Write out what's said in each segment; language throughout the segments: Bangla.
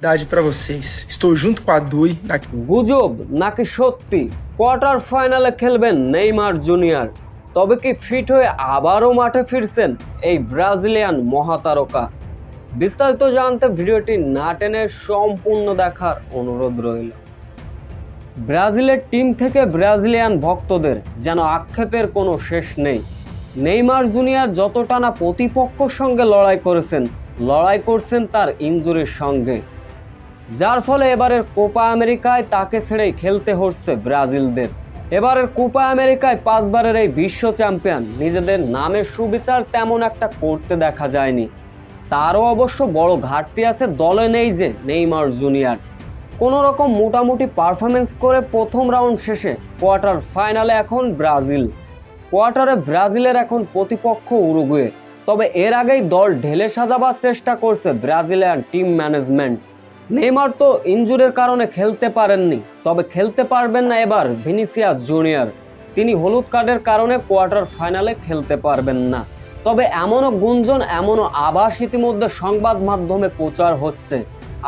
Verdade pra vocês. Estou junto com a Dui na গুজব নাকি সত্যি? কোয়ার্টার ফাইনালে খেলবেন নেইমার জুনিয়র। তবে কি ফিট হয়ে আবারও মাঠে ফিরছেন এই ব্রাজিলিয়ান মহাতারকা? বিস্তারিত জানতে ভিডিওটি না টেনে সম্পূর্ণ দেখার অনুরোধ রইল। ব্রাজিলের টিম থেকে ব্রাজিলিয়ান ভক্তদের যেন আক্ষেপের কোনো শেষ নেই। নেইমার জুনিয়র যতটা না প্রতিপক্ষর সঙ্গে লড়াই করেছেন, লড়াই করছেন তার ইনজুরির সঙ্গে। যার ফলে এবারের কোপা আমেরিকায় তাকে ছেড়েই খেলতে হচ্ছে ব্রাজিলদের। এবারের কোপা আমেরিকায় পাঁচবারের এই বিশ্ব চ্যাম্পিয়ন। নিজেদের নামের সুবিচার তেমন একটা করতে দেখা যায়নি। তারও অবশ্য বড় ঘাটতি আছে দলে নেই যে নেইমার জুনিয়র। কোনো রকম মোটামুটি পারফরমেন্স করে প্রথম রাউন্ড শেষে কোয়ার্টার ফাইনালে এখন ব্রাজিল। কোয়ার্টারে ব্রাজিলের এখন প্রতিপক্ষ উরুগুয়ে। তবে এর আগেই দল ঢেলে সাজাবার চেষ্টা করছে ব্রাজিলিয়ান টিম ম্যানেজমেন্ট। নেইমার তো ইনজুরের কারণে খেলতে পারেননি, তবে খেলতে পারবেন না এবার ভিনিসিয়াস জুনিয়র। তিনি হলুদ কার্ডের কারণে কোয়ার্টার ফাইনালে খেলতে পারবেন না। তবে এমনও গুঞ্জন, এমনও আভাস ইতিমধ্যে সংবাদ মাধ্যমে প্রচার হচ্ছে।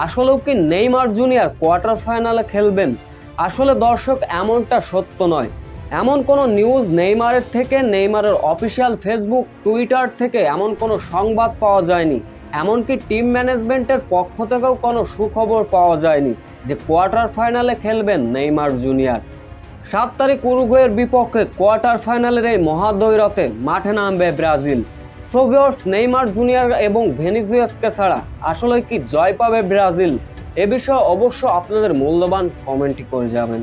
আসলেও কি নেইমার জুনিয়র কোয়ার্টার ফাইনালে খেলবেন? আসলে দর্শক, এমনটা সত্য নয়। এমন কোনো নিউজ নেইমারের থেকে, নেইমারের অফিসিয়াল ফেসবুক, টুইটার থেকে এমন কোনো সংবাদ পাওয়া যায়নি। এমনকি টিম ম্যানেজমেন্টের পক্ষ থেকেও কোনো সুখবর পাওয়া যায়নি যে কোয়ার্টার ফাইনালে খেলবেন নেইমার জুনিয়র। সাত তারিখ উরুগুয়ের বিপক্ষে কোয়ার্টার ফাইনালের এই মহাদৈরতে মাঠে নামবে ব্রাজিল। সোভিয়র্স নেইমার জুনিয়র এবং ভেনিজুয়াসকে ছাড়া আসলে কি জয় পাবে ব্রাজিল? এ বিষয়ে অবশ্য আপনাদের মূল্যবান কমেন্টই করে যাবেন।